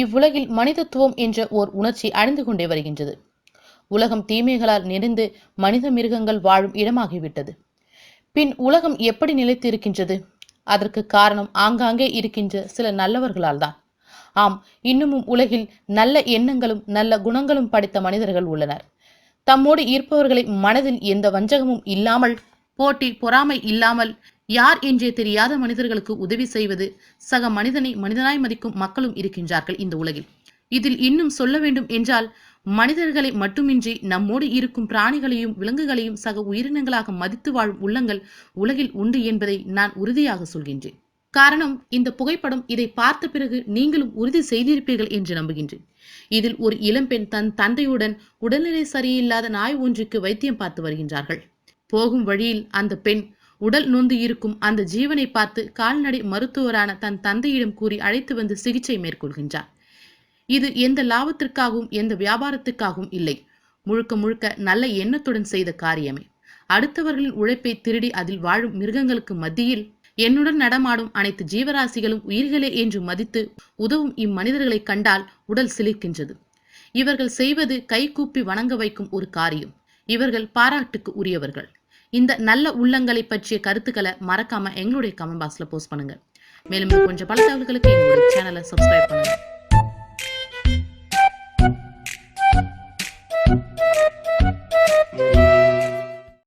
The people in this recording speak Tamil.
இவ்வுலகில் மனிதத்துவம் என்ற ஓர் உணர்ச்சி அழிந்து கொண்டே வருகின்றது. உலகம் தீமைகளால் நிறைந்து மனித மிருகங்கள் வாழும் இடமாகிவிட்டது. பின் உலகம் எப்படி நிலைத்து இருக்கின்றது அதற்கு காரணம் ஆங்காங்கே இருக்கின்ற சில நல்லவர்களால் தான். ஆம் இன்னமும் உலகில் நல்ல எண்ணங்களும் நல்ல குணங்களும் படைத்த மனிதர்கள் உள்ளனர். தம்மோடு இருப்பவர்களை மனதில் எந்த வஞ்சகமும் இல்லாமல் போட்டி பொறாமை இல்லாமல் யார் என்றே தெரியாத மனிதர்களுக்கு உதவி செய்வது சக மனிதனை மனிதனாய் மதிக்கும் மக்களும் இருக்கின்றார்கள் இந்த உலகில். இதில் இன்னும் சொல்ல வேண்டும் என்றால் மனிதர்களை மட்டுமின்றி நம்மோடு இருக்கும் பிராணிகளையும் விலங்குகளையும் சக உயிரினங்களாக மதித்து வாழும் உள்ளங்கள் உலகில் உண்டு என்பதை நான் உறுதியாக சொல்கின்றேன். காரணம் இந்த புகைப்படம் இதை பார்த்த பிறகு நீங்களும் உறுதி செய்திருப்பீர்கள் என்று நம்புகின்றேன். இதில் ஒரு இளம்பெண் தன் தந்தையுடன் உடல்நிலை சரியில்லாத நாய் ஒன்றுக்கு வைத்தியம் பார்த்து வருகின்றார்கள். போகும் வழியில் அந்த பெண் உடல் நொந்து இருக்கும் அந்த ஜீவனை பார்த்து கால்நடை மருத்துவரான தன் தந்தையிடம் கூறி அழைத்து வந்து சிகிச்சை மேற்கொள்கின்றார். இது எந்த லாபத்திற்காகவும் எந்த வியாபாரத்துக்காகவும் இல்லை. முழுக்க முழுக்க நல்ல எண்ணத்துடன் செய்த காரியமே. அடுத்தவர்களின் உழைப்பை திருடி அதில் வாழும் மிருகங்களுக்கு மத்தியில் என்னுடன் நடமாடும் அனைத்து ஜீவராசிகளும் உயிர்களே என்று மதித்து உதவும் இம்மனிதர்களை கண்டால் உடல் சிலிர்க்கின்றது. இவர்கள் செய்வது கைகூப்பி வணங்க வைக்கும் ஒரு காரியம். இவர்கள் பாராட்டுக்கு உரியவர்கள். இந்த நல்ல உள்ளங்களை பற்றிய கருத்துக்களை மறக்காம எங்களுடைய கமெண்ட் பாக்ஸ்ல போஸ்ட் பண்ணுங்க. மேலும் கொஞ்சம் பல தகவல்களுக்கு எங்களுடைய சேனலை சப்ஸ்கிரைப் பண்ணுங்க.